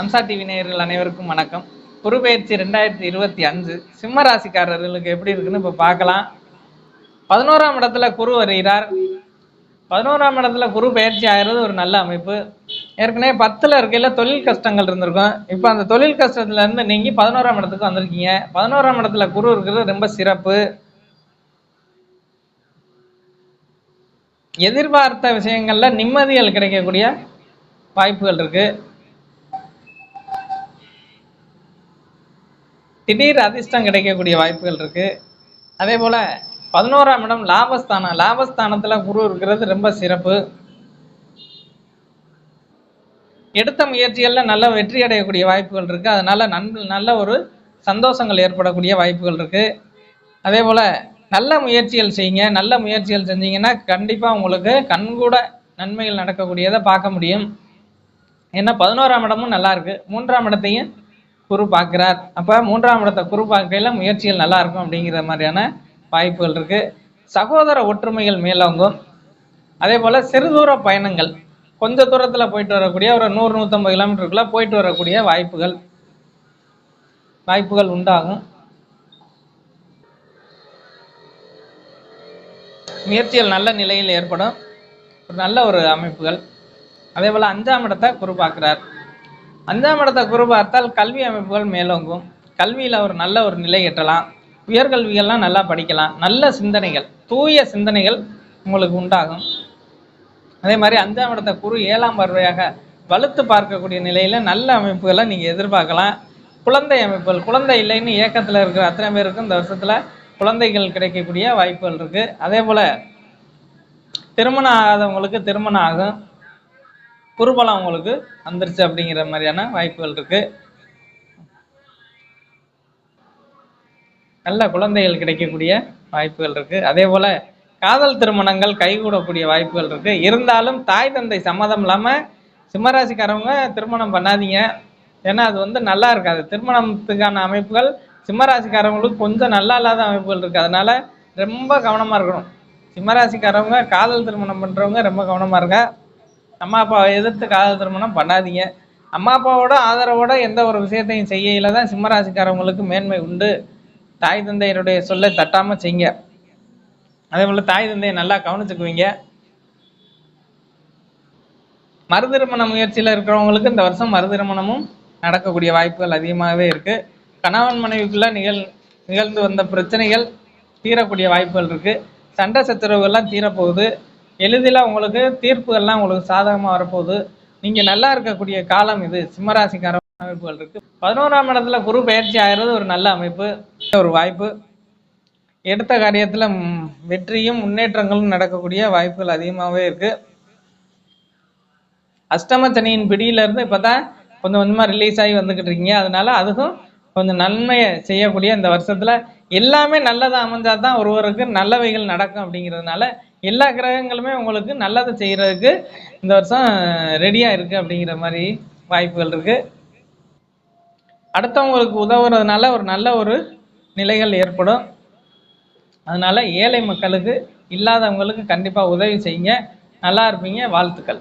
Amsa TV நேயர்கள் அனைவருக்கும் வணக்கம். குருபெயர்ச்சி ரெண்டாயிரத்தி இருபத்தி அஞ்சு. சிம்ம ராசிக்காரர்களுக்கு எப்படி இருக்குன்னு இப்போ பார்க்கலாம். பதினோராம் இடத்துல குரு வருகிறார். பதினோராம் இடத்துல குரு பயிற்சி ஆகிறது ஒரு நல்ல அமைப்பு. ஏற்கனவே பத்தில் இருக்கையில் தொழில் கஷ்டங்கள் இருந்திருக்கும். இப்போ அந்த தொழில் கஷ்டத்துல இருந்து பதினோராம் இடத்துக்கு வந்திருக்கீங்க. பதினோராம் இடத்துல குரு இருக்கிறது ரொம்ப சிறப்பு. எதிர்பார்த்த விஷயங்கள்ல நிம்மதிகள் கிடைக்கக்கூடிய வாய்ப்புகள் இருக்கு. திடீர் அதிர்ஷ்டம் கிடைக்கக்கூடிய வாய்ப்புகள் இருக்கு. அதே போல பதினோராம் இடம் லாபஸ்தானம். லாபஸ்தானத்துல குரு இருக்கிறது ரொம்ப சிறப்பு. எடுத்த முயற்சிகளில் நல்ல வெற்றி அடையக்கூடிய வாய்ப்புகள் இருக்கு. அதனால நன் நல்ல ஒரு சந்தோஷங்கள் ஏற்படக்கூடிய வாய்ப்புகள் இருக்கு. அதே போல நல்ல முயற்சிகள் செய்யுங்க. நல்ல முயற்சிகள் செஞ்சீங்கன்னா கண்டிப்பா உங்களுக்கு கண்கூட நன்மைகள் நடக்கக்கூடியதை பார்க்க முடியும். ஏன்னா பதினோராம் இடமும் நல்லா இருக்கு. மூன்றாம் இடத்தையும் குரு பார்க்கிறார். அப்போ மூன்றாம் இடத்தை குரு பார்க்கையில் முயற்சிகள் நல்லா இருக்கும் அப்படிங்கிற மாதிரியான வாய்ப்புகள் இருக்கு. சகோதர ஒற்றுமைகள் மேலோங்கும். அதே போல் சிறு தூர பயணங்கள். கொஞ்ச தூரத்தில் போயிட்டு வரக்கூடிய ஒரு நூறு நூற்றம்பது கிலோமீட்டருக்குள்ளே போயிட்டு வரக்கூடிய வாய்ப்புகள் வாய்ப்புகள் உண்டாகும். முயற்சிகள் நல்ல நிலையில் ஏற்படும். ஒரு நல்ல ஒரு அமைப்புகள். அதே போல் அஞ்சாம் இடத்தை குரு அஞ்சாம் இடத்தை குரு பார்த்தால் கல்வி அமைப்புகள் மேலோங்கும். கல்வியில் ஒரு நல்ல ஒரு நிலை எட்டலாம். உயர்கல்விகள்லாம் நல்லா படிக்கலாம். நல்ல சிந்தனைகள் தூய சிந்தனைகள் உங்களுக்கு உண்டாகும். அதே மாதிரி அஞ்சாம் இடத்த குரு ஏழாம் பார்வையாக வலுத்து பார்க்கக்கூடிய நிலையில் நல்ல அமைப்புகளை நீங்கள் எதிர்பார்க்கலாம். குழந்தை அமைப்புகள் குழந்தை இல்லைன்னு இயக்கத்தில் இருக்கிற அத்தனை பேருக்கும் இந்த வருஷத்தில் குழந்தைகள் கிடைக்கக்கூடிய வாய்ப்புகள் இருக்குது அதே போல் திருமணம் ஆகாதவங்களுக்கு திருமணம் ஆகும். குருபலம் உங்களுக்கு வந்துருச்சு அப்படிங்கிற மாதிரியான வாய்ப்புகள் இருக்குது நல்ல குழந்தைகள் கிடைக்கக்கூடிய வாய்ப்புகள் இருக்கு. அதே போல காதல் திருமணங்கள் கைகூடக்கூடிய வாய்ப்புகள் இருக்கு. இருந்தாலும் தாய் தந்தை சம்மதம் இல்லாம சிம்மராசிக்காரவங்க திருமணம் பண்ணாதீங்க. ஏன்னா அது வந்து நல்லா இருக்காது. திருமணத்துக்கான அமைப்புகள் சிம்மராசிக்காரவங்களுக்கு கொஞ்சம் நல்லா இல்லாத அமைப்புகள் இருக்கு. அதனால ரொம்ப கவனமா இருக்கணும். சிம்மராசிக்காரவங்க காதல் திருமணம் பண்றவங்க ரொம்ப கவனமா இருக்கா அம்மா அப்பாவை எதிர்த்து காதல் திருமணம் பண்ணாதீங்க. அம்மா அப்பாவோட ஆதரவோட எந்த ஒரு விஷயத்தையும் செய்யல தான் சிம்மராசிக்காரவங்களுக்கு மேன்மை உண்டு. தாய் தந்தையருடைய சொல்லை தட்டாமல் செய்யுங்க அதே போல் தாய் தந்தையை நல்லா கவனிச்சுக்குவீங்க. மறுதிருமண முயற்சியில் இருக்கிறவங்களுக்கு இந்த வருஷம் மறுதிருமணமும் நடக்கக்கூடிய வாய்ப்புகள் அதிகமாகவே இருக்குது கணவன் மனைவிக்குள்ள நிகழ் நிகழ்ந்து வந்த பிரச்சனைகள் தீரக்கூடிய வாய்ப்புகள் இருக்குது சண்டை சச்சரவுகள்லாம் தீரப்போகுது. எளிதில் உங்களுக்கு தீர்ப்புகள்லாம் உங்களுக்கு சாதகமாக வரப்போகுது. நீங்கள் நல்லா இருக்கக்கூடிய காலம் இது. சிம்மராசிக்கார அமைப்புகள் இருக்கு. பதினோராம் இடத்துல குரு பயிற்சி ஆகிறது ஒரு நல்ல அமைப்பு ஒரு வாய்ப்பு. எடுத்த காரியத்தில் வெற்றியும் முன்னேற்றங்களும் நடக்கக்கூடிய வாய்ப்புகள் அதிகமாகவே இருக்கு. அஷ்டமச்சனியின் பிடியிலேருந்து இப்போ தான் கொஞ்சம் கொஞ்சமாக ரிலீஸ் ஆகி வந்துக்கிட்டு இருக்கீங்க. அதனால அதுக்கும் கொஞ்சம் நன்மையை செய்யக்கூடிய இந்த வருஷத்தில் எல்லாமே நல்லதாக அமைஞ்சால் தான் ஒருவருக்கு நல்லவைகள் நடக்கும் அப்படிங்கிறதுனால எல்லா கிரகங்களுமே உங்களுக்கு நல்லதை செய்கிறதுக்கு இந்த வருஷம் ரெடியாக இருக்குது அப்படிங்கிற மாதிரி வாய்ப்புகள் இருக்குது அடுத்தவங்களுக்கு உதவுறதுனால ஒரு நல்ல ஒரு நிலைகள் ஏற்படும். அதனால ஏழை மக்களுக்கு இல்லாதவங்களுக்கு கண்டிப்பாக உதவி செய்யுங்க. நல்லா இருப்பீங்க. வாழ்த்துக்கள்.